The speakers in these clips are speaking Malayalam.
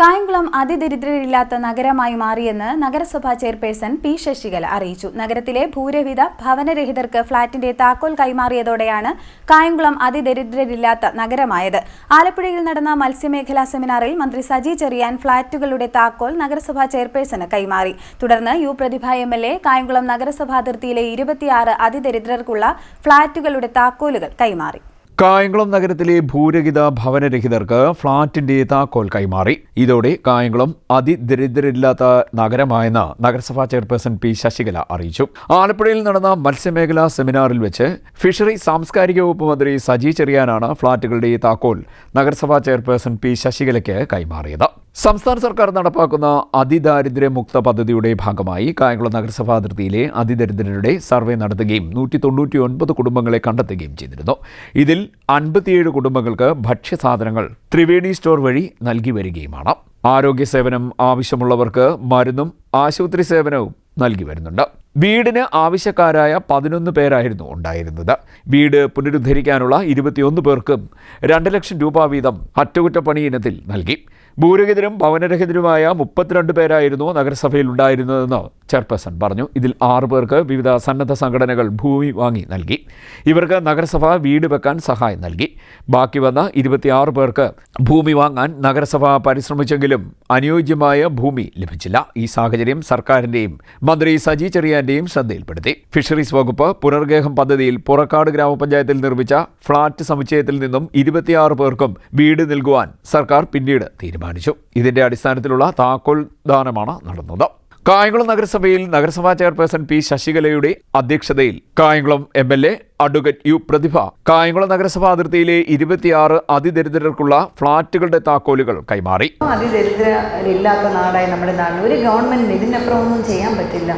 കായംകുളം അതിദരിദ്രരില്ലാത്ത നഗരമായി മാറിയെന്ന് നഗരസഭാ ചെയർപേഴ്സൺ പി ശശികല അറിയിച്ചു. നഗരത്തിലെ ഭൂരഹിത ഭവനരഹിതർക്ക് ഫ്ളാറ്റിന്റെ താക്കോൽ കൈമാറിയതോടെയാണ് കായംകുളം അതിദരിദ്രരില്ലാത്ത നഗരമായത്. ആലപ്പുഴയിൽ നടന്ന മത്സ്യമേഖലാ സെമിനാറിൽ മന്ത്രി സജി ചെറിയാൻ ഫ്ളാറ്റുകളുടെ താക്കോൽ നഗരസഭാ ചെയർപേഴ്സണ് കൈമാറി. തുടർന്ന് U Prathibha M L A Kayamkulam നഗരസഭാ അതിർത്തിയിലെ ഇരുപത്തിയാറ് അതിദരിദ്രർക്കുള്ള ഫ്ളാറ്റുകളുടെ താക്കോലുകൾ കൈമാറി. കായംകുളം നഗരത്തിലെ ഭൂരഹിത ഭവനരഹിതർക്ക് ഫ്ളാറ്റിന്റെ താക്കോൽ കൈമാറി. ഇതോടെ കായംകുളം അതിദരിദ്രരില്ലാത്ത നഗരമായെന്ന് നഗരസഭാ ചെയർപേഴ്സൺ പി ശശികല അറിയിച്ചു. ആലപ്പുഴയിൽ നടന്ന മത്സ്യമേഖലാ സെമിനാറിൽ വെച്ച് ഫിഷറി സാംസ്കാരിക വകുപ്പ് മന്ത്രി സജി ചെറിയാനാണ് ഫ്ളാറ്റുകളുടെ താക്കോൽ നഗരസഭാ ചെയർപേഴ്സൺ പി ശശികലയ്ക്ക് കൈമാറിയത്. സംസ്ഥാന സർക്കാർ നടപ്പാക്കുന്ന അതിദാരിദ്ര്യമുക്ത പദ്ധതിയുടെ ഭാഗമായി കായംകുളം നഗരസഭാ അതിർത്തിയിലെ അതിദരിദ്രരുടെ സർവേ നടത്തുകയും നൂറ്റി തൊണ്ണൂറ്റി ഒൻപത് കുടുംബങ്ങളെ കണ്ടെത്തുകയും ചെയ്തിരുന്നു. ഇതിൽ അൻപത്തിയേഴ് കുടുംബങ്ങൾക്ക് ഭക്ഷ്യസാധനങ്ങൾ ത്രിവേണി സ്റ്റോർ വഴി നൽകി വരികയുമാണ്. ആരോഗ്യ സേവനം ആവശ്യമുള്ളവർക്ക് മരുന്നും ആശുപത്രി സേവനവും നൽകി വരുന്നുണ്ട്. വീടിന് ആവശ്യക്കാരായ പതിനൊന്ന് പേരായിരുന്നു ഉണ്ടായിരുന്നത്. വീട് പുനരുദ്ധരിക്കാനുള്ള ഇരുപത്തിയൊന്ന് പേർക്കും രണ്ട് ലക്ഷം രൂപ വീതം അറ്റകുറ്റപ്പണി ഇനത്തിൽ നൽകി. ഭൂരഹിതരും ഭവനരഹിതരുമായ മുപ്പത്തിരണ്ട് പേരായിരുന്നു നഗരസഭയിൽ ഉണ്ടായിരുന്നതെന്ന് ചെയർപേഴ്സൺ പറഞ്ഞു. ഇതിൽ ആറ് പേർക്ക് വിവിധ സന്നദ്ധ സംഘടനകൾ ഭൂമി വാങ്ങി നൽകി. ഇവർക്ക് നഗരസഭ വീട് വെക്കാൻ സഹായം നൽകി. ബാക്കി വന്ന ഇരുപത്തിയാറ് പേർക്ക് ഭൂമി വാങ്ങാൻ നഗരസഭ പരിശ്രമിച്ചെങ്കിലും അനുയോജ്യമായ ഭൂമി ലഭിച്ചില്ല. ഈ സാഹചര്യം സർക്കാരിന്റെയും മന്ത്രി സജി ചെറിയാന്റെയും ശ്രദ്ധയിൽപ്പെടുത്തി. ഫിഷറീസ് വകുപ്പ് പുനർഗേഹം പദ്ധതിയിൽ പുറക്കാട് ഗ്രാമപഞ്ചായത്തിൽ നിർമ്മിച്ച ഫ്ളാറ്റ് സമുച്ചയത്തിൽ നിന്നും ഇരുപത്തിയാറ് പേർക്കും വീട് നൽകുവാൻ സർക്കാർ പിന്നീട് തീരുമാനിച്ചു. ഇതിന്റെ അടിസ്ഥാനത്തിലുള്ള താക്കോൽ ദാനമാണ് നടന്നത്. കായംകുളം നഗരസഭയിൽ നഗരസഭാ ചെയർപേഴ്സൺ പി ശശികലയുടെ അധ്യക്ഷതയിൽ Kayamkulam M L A advocate U Prathibha Kayamkulam നഗരസഭാ അതിർത്തിയിലെ ഇരുപത്തിയാറ് അതിദരിദ്രർക്കുള്ള ഫ്ളാറ്റുകളുടെ താക്കോലുകൾ കൈമാറി. അതിദരിദ്രരില്ലാത്ത നാടായി നമ്മുടെ നാടിന് ഒരു ഗവൺമെന്റിന് ഇതിനപ്പുറം ഒന്നും ചെയ്യാൻ പറ്റില്ല.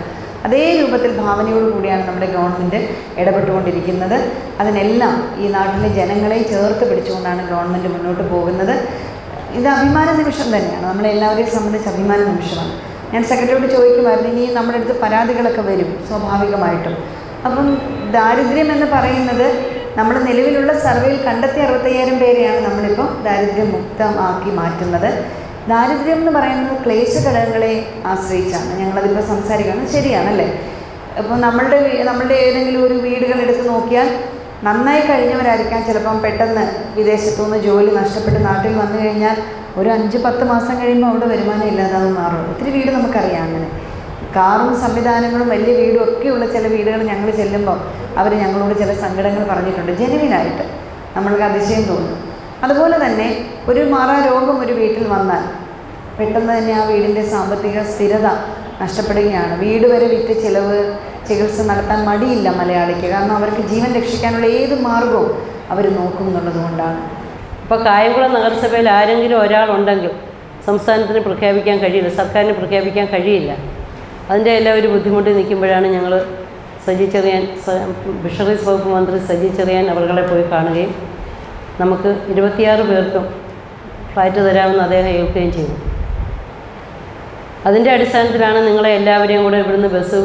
അതേ രൂപത്തിൽ ഭാവനയോട് കൂടിയാണ് നമ്മുടെ ഗവൺമെന്റ് ഇടപെട്ടുകൊണ്ടിരിക്കുന്നത്. അതിനെല്ലാം ഈ നാട്ടിലെ ജനങ്ങളെ ചേർത്ത് പിടിച്ചുകൊണ്ടാണ് ഗവൺമെന്റ് മുന്നോട്ട് പോകുന്നത്. ഇത് അഭിമാന നിമിഷം തന്നെയാണ്. നമ്മളെല്ലാവരെയും സംബന്ധിച്ച് അഭിമാന നിമിഷമാണ്. ഞാൻ സെക്രട്ടറിയോട് ചോദിക്കുമായിരുന്നു ഇനി നമ്മുടെ അടുത്ത് പരാതികളൊക്കെ വരും സ്വാഭാവികമായിട്ടും. അപ്പം ദാരിദ്ര്യം എന്ന് പറയുന്നത് നമ്മൾ നിലവിലുള്ള സർവേയിൽ കണ്ടെത്തിയ അറുപത്തയ്യായിരം പേരെയാണ് നമ്മളിപ്പോൾ ദാരിദ്ര്യമുക്തമാക്കി മാറ്റുന്നത്. ദാരിദ്ര്യം എന്ന് പറയുന്നത് ക്ലേശ ഘടകങ്ങളെ ആശ്രയിച്ചാണ്. ഞങ്ങളതിപ്പോൾ സംസാരിക്കുന്നത് ശരിയാണല്ലേ? അപ്പോൾ നമ്മളുടെ നമ്മളുടെ ഏതെങ്കിലും ഒരു വീടുകൾ എടുത്ത് നോക്കിയാൽ നന്നായി കഴിഞ്ഞവരായിരിക്കാം ചിലപ്പം പെട്ടെന്ന് വിദേശത്തുനിന്ന് ജോലി നഷ്ടപ്പെട്ട് നാട്ടിൽ വന്നു കഴിഞ്ഞാൽ ഒരു അഞ്ച് പത്ത് മാസം കഴിയുമ്പോൾ അവിടെ വരുമാനം ഇല്ലാതാവും മാറും. ഒത്തിരി വീട് നമുക്കറിയാം അങ്ങനെ. കാറും സംവിധാനങ്ങളും വലിയ വീടും ഒക്കെയുള്ള ചില വീടുകൾ ഞങ്ങൾ ചെല്ലുമ്പോൾ അവർ ഞങ്ങളോട് ചില സങ്കടങ്ങൾ പറഞ്ഞിട്ടുണ്ട്. ജെനുവിനായിട്ട് നമ്മൾക്ക് അതിശയം തോന്നും. അതുപോലെ തന്നെ ഒരു മാറാ രോഗം ഒരു വീട്ടിൽ വന്നാൽ പെട്ടെന്ന് തന്നെ ആ വീടിന്റെ സാമ്പത്തിക സ്ഥിരത നഷ്ടപ്പെടുകയാണ്. വീട് വരെ വിറ്റ് ചിലവ് ചികിത്സ നടത്താൻ മടിയില്ല മലയാളിക്ക്. കാരണം അവർക്ക് ജീവൻ രക്ഷിക്കാനുള്ള ഏത് മാർഗവും അവർ നോക്കും എന്നുള്ളതുകൊണ്ടാണ് ഇപ്പോൾ കായംകുളം നഗരസഭയിൽ ആരെങ്കിലും ഒരാളുണ്ടെങ്കിൽ സംസ്ഥാനത്തിന് പ്രഖ്യാപിക്കാൻ കഴിയില്ല സർക്കാരിന് പ്രഖ്യാപിക്കാൻ കഴിയില്ല. അതിന്റെ എല്ലാം ഒരു ബുദ്ധിമുട്ട് നിൽക്കുമ്പോഴാണ് ഞങ്ങൾ സജി ചെറിയാൻ ഫിഷറീസ് വകുപ്പ് മന്ത്രി സജി ചെറിയാൻ പോയി കാണുകയും നമുക്ക് ഇരുപത്തിയാറ് പേർക്കും ഫ്ലാറ്റ് തരാമെന്ന് അദ്ദേഹം ഏൽക്കുകയും ചെയ്തു. അതിന്റെ അടിസ്ഥാനത്തിലാണ് നിങ്ങളെ എല്ലാവരെയും കൂടെ ഇവിടുന്ന് ബസ്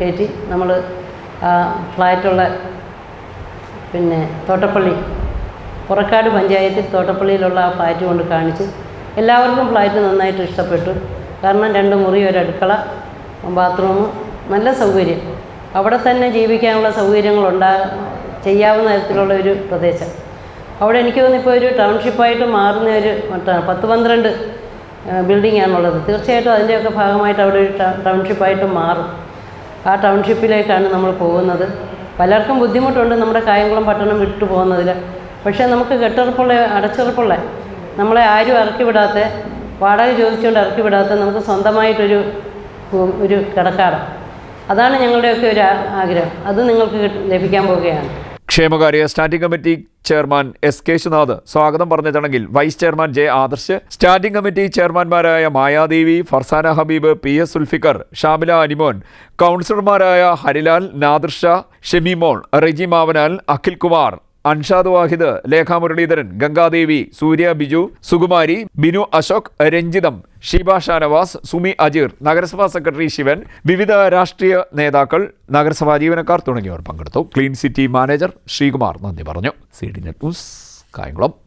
കയറ്റി നമ്മൾ ഫ്ലാറ്റുള്ള പിന്നെ തോട്ടപ്പള്ളി പുറക്കാട് പഞ്ചായത്തിൽ തോട്ടപ്പള്ളിയിലുള്ള ആ ഫ്ലാറ്റ് കൊണ്ട് കാണിച്ച് എല്ലാവർക്കും ഫ്ലാറ്റ് നന്നായിട്ട് ഇഷ്ടപ്പെട്ടു. കാരണം രണ്ട് മുറി ഒരു അടുക്കള ബാത്റൂം നല്ല സൗകര്യം. അവിടെ തന്നെ ജീവിക്കാനുള്ള സൗകര്യങ്ങളുണ്ടാ ചെയ്യാവുന്ന തരത്തിലുള്ള ഒരു പ്രദേശം. അവിടെ എനിക്ക് തോന്നുന്നു ഇപ്പോൾ ഒരു ടൗൺഷിപ്പായിട്ട് മാറുന്ന ഒരു പത്ത് പന്ത്രണ്ട് ബിൽഡിംഗ് ആണുള്ളത്. തീർച്ചയായിട്ടും അതിന്റെയൊക്കെ ഭാഗമായിട്ട് അവിടെ ഒരു ടൗൺഷിപ്പായിട്ട് മാറും. ആ ടൗൺഷിപ്പിലേക്കാണ് നമ്മൾ പോകുന്നത്. പലർക്കും ബുദ്ധിമുട്ടുണ്ട് നമ്മുടെ കായംകുളം പട്ടണം വിട്ടു പോകുന്നതിൽ പക്ഷേ നമുക്ക് കെട്ടുറപ്പുള്ള അടച്ചുറപ്പുള്ള നമ്മളെ ആരും ഇറക്കി വിടാത്ത വാടക ചോദിച്ചുകൊണ്ട് ഇറക്കി വിടാത്ത നമുക്ക് സ്വന്തമായിട്ടൊരു ഒരു കിടക്കാടം. അതാണ് ഞങ്ങളുടെയൊക്കെ ഒരു ആഗ്രഹം. അത് നിങ്ങൾക്ക് ലഭിക്കാൻ പോവുകയാണ്. ക്ഷേമകാര്യ standing committee chairman S Keshunath സ്വാഗതം പറഞ്ഞ ചടങ്ങിൽ vice chairman J Adarsh standing committee ചെയർമാൻമാരായ Mayadevi Farsana Habeeb P S Sulfikar Shamila Animon കൗൺസിലർമാരായ ഹരിലാൽ നാദർഷ ഷെമിമോൾ റെജി മാവനാൽ അഖിൽ കുമാർ അൻഷാദ് വാഹിദ് ലേഖ മുരളീധരൻ ഗംഗാദേവി സൂര്യ ബിജു സുകുമാരി ബിനു അശോക് രഞ്ജിതം ഷീബ ഷാനവാസ് സുമി അജീർ നഗരസഭാ സെക്രട്ടറി ശിവൻ വിവിധ രാഷ്ട്രീയ നേതാക്കൾ നഗരസഭാ ജീവനക്കാർ തുടങ്ങിയവർ പങ്കെടുത്തു. ക്ലീൻ സിറ്റി മാനേജർ ശ്രീകുമാർ നന്ദി പറഞ്ഞു. C D net news Kayamkulam.